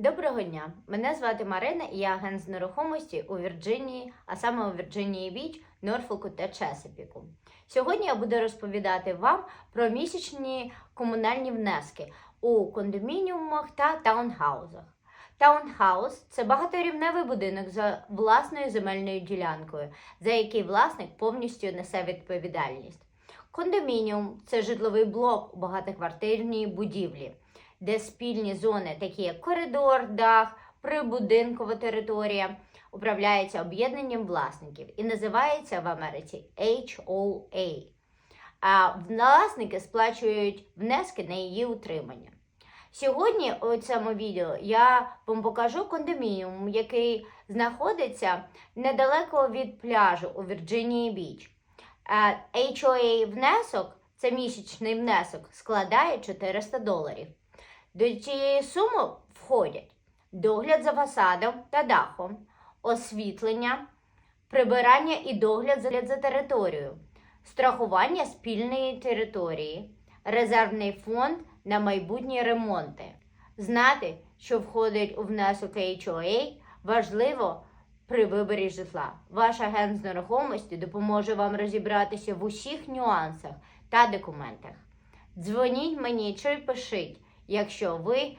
Доброго дня! Мене звати Марина і я агент з нерухомості у Вірджинії, а саме у Вірджинії Біч, Норфолку та Чесапіку. Сьогодні я буду розповідати вам про місячні комунальні внески у кондомініумах та таунхаузах. Таунхаус це багаторівневий будинок за власною земельною ділянкою, за який власник повністю несе відповідальність. Кондомініум це житловий блок у багатоквартирній будівлі, де спільні зони, такі як коридор, дах, прибудинкова територія, управляються об'єднанням власників і називається в Америці HOA. А власники сплачують внески на її утримання. Сьогодні у цьому відео я вам покажу кондомініум, який знаходиться недалеко від пляжу у Вірджинії Біч. HOA внесок, це місячний внесок, складає 400 доларів. До цієї суми входять догляд за фасадом та дахом, освітлення, прибирання і догляд за- територією, страхування спільної території, резервний фонд на майбутні ремонти. Знати, що входить у внесок HOA, важливо при виборі житла. Ваш агент з нерухомості допоможе вам розібратися в усіх нюансах та документах. Дзвоніть мені чи пишіть, якщо ви